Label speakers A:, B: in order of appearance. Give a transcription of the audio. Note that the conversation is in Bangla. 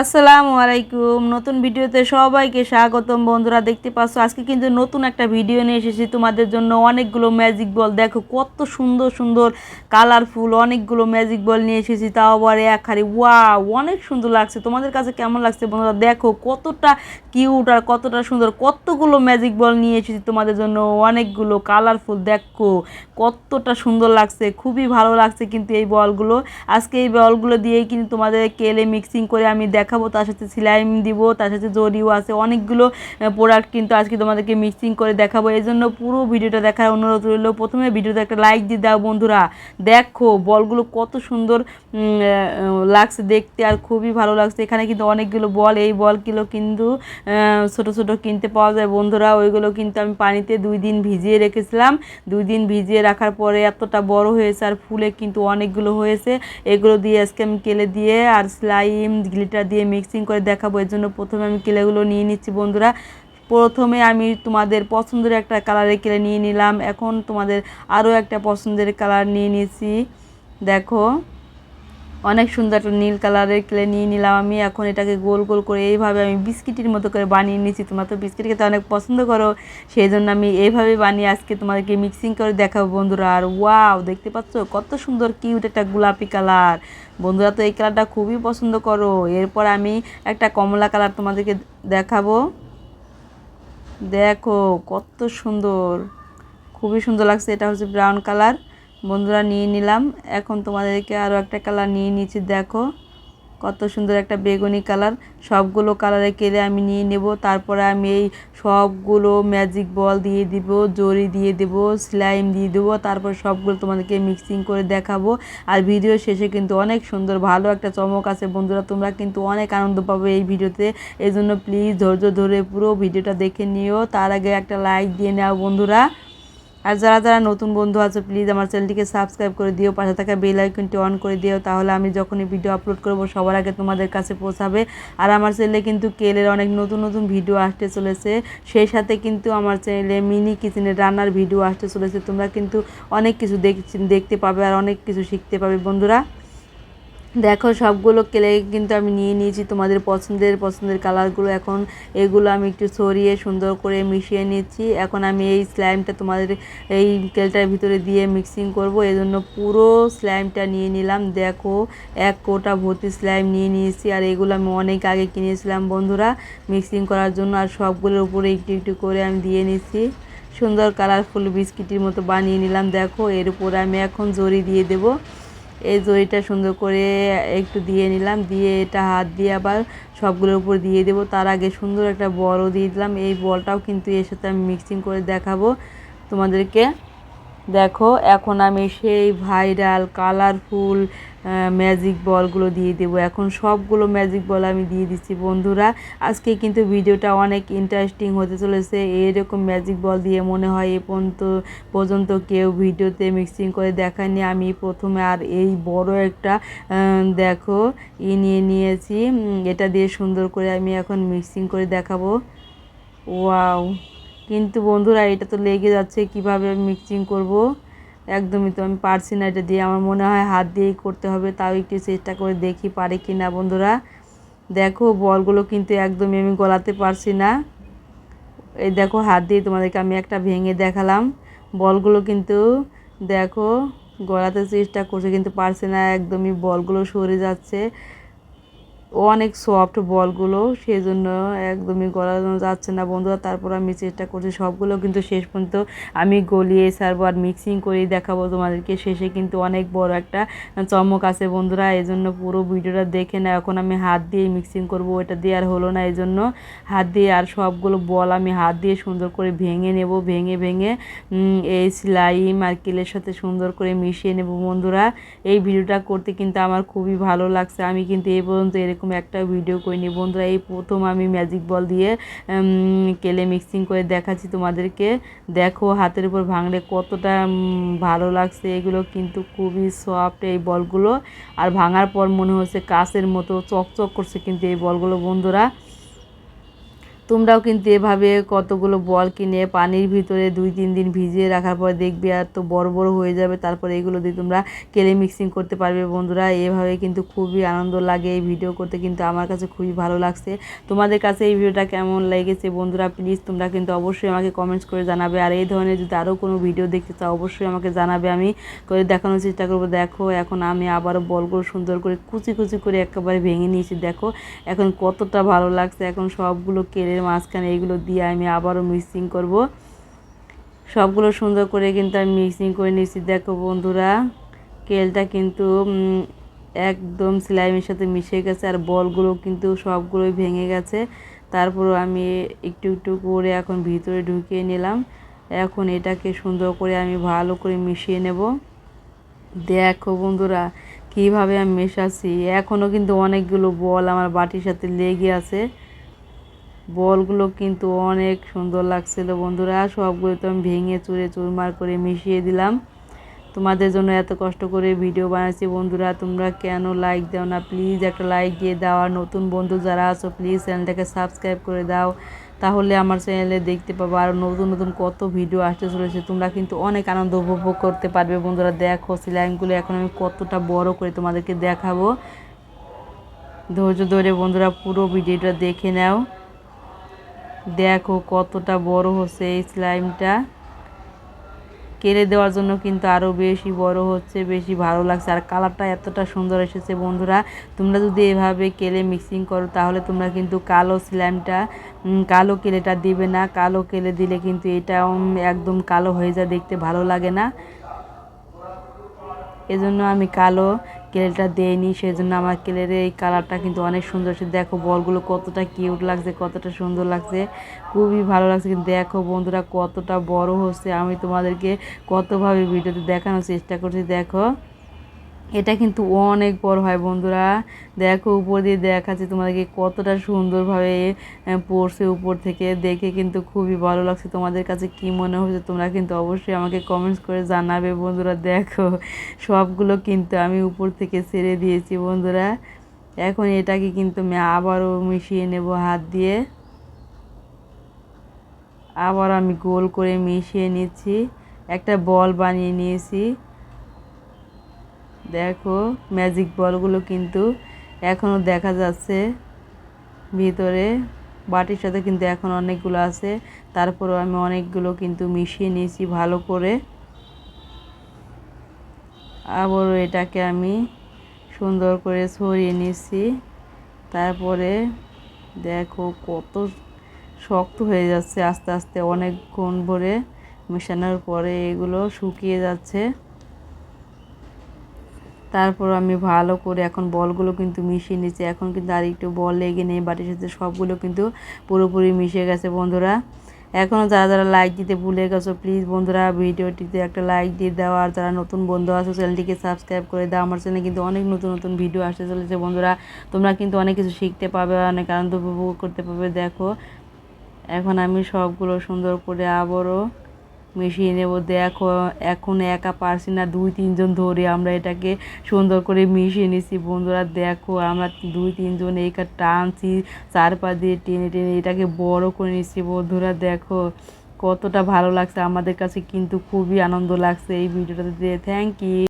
A: আসসালামু আলাইকুম। নতুন ভিডিওতে সবাইকে স্বাগতম। বন্ধুরা, দেখতে পাচ্ছ, আজকে কিন্তু নতুন একটা ভিডিও নিয়ে এসেছি তোমাদের জন্য। অনেকগুলো ম্যাজিক বল দেখো কত সুন্দর সুন্দর কালারফুল অনেকগুলো ম্যাজিক বল নিয়ে এসেছি। তাও আবার এক হারি ওয়া অনেক সুন্দর লাগছে। তোমাদের কাছে কেমন লাগছে বন্ধুরা? দেখো কতটা কিউট আর কতটা সুন্দর। কতগুলো ম্যাজিক বল নিয়ে এসেছি তোমাদের জন্য। অনেকগুলো কালারফুল দেখো কতটা সুন্দর লাগছে। খুবই ভালো লাগছে কিন্তু এই বলগুলো আজকে এই বলগুলো দিয়েই কিন্তু তোমাদের কেলে মিক্সিং করে আমি দেখাবো, তার সাথে সিলাইম দিব, তার সাথে জরিও আছে, অনেকগুলো প্রোডাক্ট কিন্তু আজকে তোমাদেরকে মিক্সিং করে দেখাবো। এই জন্য পুরো ভিডিওটা দেখার অনুরোধ রইল। প্রথমে ভিডিওতে একটা লাইক দিয়ে দাও বন্ধুরা। দেখো, বলগুলো কত সুন্দর লাগছে দেখতে আর খুবই ভালো লাগছে। এখানে কিন্তু অনেকগুলো বল, এই বলগুলো কিন্তু ছোট ছোট কিনতে পাওয়া যায় বন্ধুরা। ওইগুলো কিন্তু আমি পানিতে দুই দিন ভিজিয়ে রেখেছিলাম। দুই দিন ভিজিয়ে রাখার পরে এতটা বড় হয়েছে আর ফুলে কিন্তু অনেকগুলো হয়েছে। এগুলো দিয়ে আজকে আমি কেলে দিয়ে আর স্লাইম, গ্লিটার দিয়ে মিক্সিং করে দেখাবো। এর জন্য প্রথমে আমি কেলেগুলো নিয়ে নিচ্ছি বন্ধুরা। প্রথমে আমি তোমাদের পছন্দের একটা কালারের কেলে নিয়ে নিলাম। এখন তোমাদের আরও একটা পছন্দের কালার নিয়ে নিয়েছি দেখো। অনেক সুন্দর একটা নীল কালারের ক্লে নিয়ে নিলাম আমি। এখন এটাকে গোল গোল করে এইভাবে আমি বিস্কিটের মতো করে বানিয়ে নিয়েছি। তোমরা তো বিস্কিট খেতে অনেক পছন্দ করো সেই জন্য আমি এইভাবে বানিয়ে আজকে তোমাদেরকে মিক্সিং করে দেখাবো বন্ধুরা। আর ওয়াও দেখতে পাচ্ছ? কত সুন্দর কিউট একটা গোলাপি কালার বন্ধুরা তো এই কালারটা খুবই পছন্দ করো। এরপর আমি একটা কমলা কালার তোমাদেরকে দেখাবো। দেখো, কত সুন্দর। খুবই সুন্দর লাগছে। এটা হচ্ছে ব্রাউন কালার বন্ধুরা নিয়ে নিলাম। এখন তোমাদেরকে আরও একটা কালার নিয়ে নিয়েছি দেখো। কত সুন্দর একটা বেগুনি কালার সবগুলো কালারে কেলে আমি নিয়ে নেব। তারপরে আমি এই সবগুলো ম্যাজিক বল দিয়ে দিব জরি দিয়ে দেব স্লাইম দিয়ে দেবো। তারপর সবগুলো তোমাদেরকে মিক্সিং করে দেখাবো। আর ভিডিও শেষে কিন্তু অনেক সুন্দর, ভালো একটা চমক আছে। বন্ধুরা, তোমরা কিন্তু অনেক আনন্দ পাবে এই ভিডিওতে। এই জন্য প্লিজ ধৈর্য ধরে পুরো ভিডিওটা দেখে নিও। তার আগে একটা লাইক দিয়ে নাও বন্ধুরা। আর যারা যারা নতুন বন্ধু আছো প্লিজ আমার চ্যানেলটিকে সাবস্ক্রাইব করে দিও, পাশে থাকা বেল আইকনটি অন করে দিও, তাহলে আমি যখনই ভিডিও আপলোড করব, সবার আগে তোমাদের কাছে পৌঁছাবে। আর আমার চ্যানেলে কিন্তু কেলের অনেক নতুন নতুন ভিডিও আসতে চলেছে, সেই সাথে কিন্তু আমার চ্যানেলে মিনি কিচেনের রান্নার ভিডিও আসতে চলেছে, তোমরা কিন্তু অনেক কিছু দেখ- দেখতে পাবে আর অনেক কিছু শিখতে পাবে বন্ধুরা। দেখো, সবগুলো কেলে কিন্তু আমি নিয়ে নিয়েছি। তোমাদের পছন্দের পছন্দের কালারগুলো এখন এগুলো আমি একটু সরিয়ে সুন্দর করে মিশিয়ে নিচ্ছি। এখন আমি এই স্ল্যামটা তোমাদের এই কেলটার ভিতরে দিয়ে মিক্সিং করব। জন্য পুরো স্ল্যামটা নিয়ে নিলাম। দেখো, এক কোটা ভর্তি স্ল্যাম নিয়ে নিয়েছি। আর এগুলো আমি অনেক আগে কিনেছিলাম বন্ধুরা মিক্সিং করার জন্য। আর সবগুলোর উপরে একটু একটু করে আমি দিয়ে নিচ্ছি। সুন্দর, কালারফুল বিস্কিটের মতো বানিয়ে নিলাম। দেখো, এর উপরে আমি এখন জরি দিয়ে দেবো। এই জড়িটা সুন্দর করে একটু দিয়ে নিলাম, দিয়ে এটা হাত দিয়ে আবার সবগুলোর উপর দিয়ে দেবো। তার আগে সুন্দর একটা বলও দিয়ে দিলাম। এই বলটাও কিন্তু এর সাথে আমি মিক্সিং করে দেখাবো তোমাদেরকে। দেখো, এখন আমি সেই ভাইরাল কালারফুল ম্যাজিক বলগুলো দিয়ে দেবো। এখন সবগুলো ম্যাজিক বল আমি দিয়ে দিচ্ছি, বন্ধুরা। আজকে কিন্তু ভিডিওটা অনেক ইন্টারেস্টিং হতে চলেছে। এরকম ম্যাজিক বল দিয়ে মনে হয় এ পর্যন্ত পর্যন্ত কেউ ভিডিওতে মিক্সিং করে দেখায়নি। আমি প্রথমে আর এই বড় একটা দেখো, ই নিয়ে নিয়েছি। এটা দিয়ে সুন্দর করে আমি এখন মিক্সিং করে দেখাবো। ওয়াও! কিন্তু বন্ধুরা, এটা তো লেগে যাচ্ছে, কীভাবে মিক্সিং করব? একদমই তো আমি পারছি না এটা দিয়ে। আমার মনে হয় হাত দিয়েই করতে হবে, তাও একটু চেষ্টা করে দেখি পারে কি না বন্ধুরা। দেখো, বলগুলো কিন্তু একদমই আমি গলাতে পারছি না। এই দেখো, হাত দিয়ে তোমাদেরকে আমি একটা ভেঙে দেখালাম। বলগুলো কিন্তু দেখো, গলাতে চেষ্টা করছে কিন্তু পারছে না, একদমই বলগুলো সরে যাচ্ছে। অনেক সফট বলগুলো সেই জন্য একদমই গলানো যাচ্ছে না বন্ধুরা। তারপর আমি চেষ্টা করছি সবগুলো কিন্তু শেষ পর্যন্ত আমি গলিয়ে সারবো আর মিক্সিং করেই দেখাবো তোমাদেরকে। শেষে কিন্তু অনেক বড় একটা চমক আছে বন্ধুরা এই জন্য পুরো ভিডিওটা দেখে না এখন আমি হাত দিয়ে মিক্সিং করব ওটা দিয়ে আর হলো না। এই জন্য হাত দিয়ে আর সবগুলো বল আমি হাত দিয়ে সুন্দর করে ভেঙে নেব, ভেঙে ভেঙে এই সেলাই মার্কেলের সাথে সুন্দর করে মিশিয়ে নেব বন্ধুরা। এই ভিডিওটা করতে কিন্তু আমার খুবই ভালো লাগছে। আমি কিন্তু এই পর্যন্ত এরকম একটা ভিডিও করিনি বন্ধুরা, এই প্রথম আমি ম্যাজিক বল দিয়ে কেলে মিক্সিং করে দেখাচ্ছি তোমাদেরকে। দেখো, হাতের উপর ভাঙলে কতটা ভালো লাগছে। এগুলো কিন্তু খুবই সফট এই বলগুলো আর ভাঙার পর মনে হচ্ছে কাচের মতো চকচক করছে কিন্তু এই বলগুলো বন্ধুরা। তোমরাও কিন্তু এভাবে কতগুলো বল কিনে পানির ভিতরে দুই, তিন দিন ভিজিয়ে রাখার পর দেখবে আর তো বড় বড় হয়ে যাবে। তারপরে এগুলো দিয়ে তোমরা কেলে মিক্সিং করতে পারবে। বন্ধুরা, এভাবে কিন্তু খুবই আনন্দ লাগে এই ভিডিও করতে। কিন্তু আমার কাছে খুবই ভালো লাগছে। তোমাদের কাছে এই ভিডিওটা কেমন লেগেছে? বন্ধুরা প্লিজ তোমরা কিন্তু অবশ্যই আমাকে কমেন্টস করে জানাবে। আর এই ধরনের যদি আরও কোনো ভিডিও দেখতে চাও, অবশ্যই আমাকে জানাবে। আমি করে দেখানোর চেষ্টা করব। দেখো, এখন আমি আবারও বলগুলো সুন্দর করে কুচি কুচি করে একেবারে ভেঙে নিয়েছি। দেখো, এখন কতটা ভালো লাগছে। এখন সবগুলো কেলের মাঝখানে এগুলো দিয়ে আমি আবারও মিক্সিং করব। সবগুলো সুন্দর করে কিন্তু আমি মিক্সিং করে নিয়েছি। দেখো বন্ধুরা, কেলটা কিন্তু একদম স্লাইমের সাথে মিশে গেছে আর বলগুলো কিন্তু সবগুলোই ভেঙে গেছে। তারপর আমি একটু একটু করে এখন ভিতরে ঢুকিয়ে নিলাম। এখন এটাকে সুন্দর করে আমি ভালো করে মিশিয়ে নেব। দেখো বন্ধুরা, কীভাবে আমি মেশাচ্ছি। এখনও কিন্তু অনেকগুলো বল আমার বাটির সাথে লেগে আছে। বলগুলো কিন্তু অনেক সুন্দর লাগছিল, বন্ধুরা। সবগুলো তো আমি ভেঙে চুরে চুরমার করে মিশিয়ে দিলাম। তোমাদের জন্য এত কষ্ট করে ভিডিও বানাচ্ছি, বন্ধুরা। তোমরা কেন লাইক দাও না? প্লিজ একটা লাইক দিয়ে দাও। আর নতুন বন্ধু যারা আছো প্লিজ চ্যানেলটাকে সাবস্ক্রাইব করে দাও। তাহলে আমার চ্যানেলে দেখতে পাবো। আর নতুন নতুন কত ভিডিও আসতে চলেছে। তোমরা কিন্তু অনেক আনন্দ উপভোগ করতে পারবে, বন্ধুরা। দেখো সিলাইনগুলো এখন আমি কতটা বড় করে তোমাদেরকে দেখাবো। ধৈর্য ধরে, বন্ধুরা, পুরো ভিডিওটা দেখে নাও। দেখো কতটা বড় হচ্ছে এই স্লাইমটা কেড়ে দেওয়ার জন্য কিন্তু আরও বেশি বড় হচ্ছে, বেশি ভালো লাগছে। আর কালারটা এতটা সুন্দর এসেছে বন্ধুরা, তোমরা যদি এভাবে কেলে মিক্সিং করো তাহলে তোমরা কিন্তু কালো স্ল্যামটা কালো কেলেটা দিবে না। কালো কেলে দিলে কিন্তু এটা একদম কালো হয়ে যায়, দেখতে ভালো লাগে না। এজন্য আমি কালো কেলেটা সেই জন্য আমার কেলের এই কালারটা কিন্তু অনেক সুন্দর সে দেখো বলগুলো কতটা কিউট লাগছে, কতটা সুন্দর লাগছে। খুবই ভালো লাগছে কিন্তু দেখো বন্ধুরা কতটা বড় হচ্ছে। আমি তোমাদেরকে কতভাবে ভিডিওতে দেখানোর চেষ্টা করছি, দেখো। এটা কিন্তু অনেক বড় হয় বন্ধুরা। দেখো, উপর দিয়ে দেখাচ্ছে তোমাদেরকে কতটা সুন্দরভাবে পড়ছে উপর থেকে। দেখে কিন্তু খুবই ভালো লাগছে তোমাদের কাছে কি মনে হচ্ছে তোমরা কিন্তু অবশ্যই আমাকে কমেন্টস করে জানাবে বন্ধুরা। দেখো, সবগুলো কিন্তু আমি উপর থেকে ছেড়ে দিয়েছি বন্ধুরা। এখন এটাকে কিন্তু আমি আবারও মিশিয়ে নেব হাত দিয়ে। আবার আমি গোল করে মিশিয়ে নিচ্ছি। একটা বল বানিয়ে নিয়েছি। দেখো ম্যাজিক বলগুলো কিন্তু এখনও দেখা যাচ্ছে। ভিতরে বাটির সাথে কিন্তু এখন অনেকগুলো আছে। তারপরেও আমি অনেকগুলো কিন্তু মিশিয়ে নিয়েছি ভালো করে। আবারও এটাকে আমি সুন্দর করে ছড়িয়ে নিচ্ছি। তারপরে দেখো কত শক্ত হয়ে যাচ্ছে আস্তে আস্তে অনেকক্ষণ ভরে মেশানোর পরে এগুলো শুকিয়ে যাচ্ছে। তারপর আমি ভালো করে এখন বলগুলো কিন্তু মিশিয়ে নিচ্ছি এখন কিন্তু আর একটু বল লেগে নেই, বাটির সাথে সবগুলো কিন্তু পুরোপুরি মিশে গেছে বন্ধুরা। এখনও যারা যারা লাইক দিতে ভুলে গেছো প্লিজ বন্ধুরা ভিডিওটিতে একটা লাইক দিয়ে দাও। আর যারা নতুন বন্ধু আছো, চ্যানেলটিকে সাবস্ক্রাইব করে দাও। আমার চ্যানেলে কিন্তু অনেক নতুন নতুন ভিডিও আসতে চলেছে বন্ধুরা। তোমরা কিন্তু অনেক কিছু শিখতে পাবে, অনেক আনন্দ উপভোগ করতে পারবে দেখো। এখন আমি সবগুলো সুন্দর করে আবারও মিশিয়ে মধ্যে এখন এখন একা পারছি না, দুই, তিনজন ধরে আমরা এটাকে সুন্দর করে মিশিয়ে নিছি বন্ধুরা, দেখো, আমরা দুই, তিনজন এইটা টানছি চারপা দিয়ে টেনে টেনে এটাকে বড় করে নিচ্ছি। বন্ধুরা, দেখো, কতটা ভালো লাগছে আমাদের কাছে, কিন্তু খুবই আনন্দ লাগছে এই ভিডিওটাতে। Thank you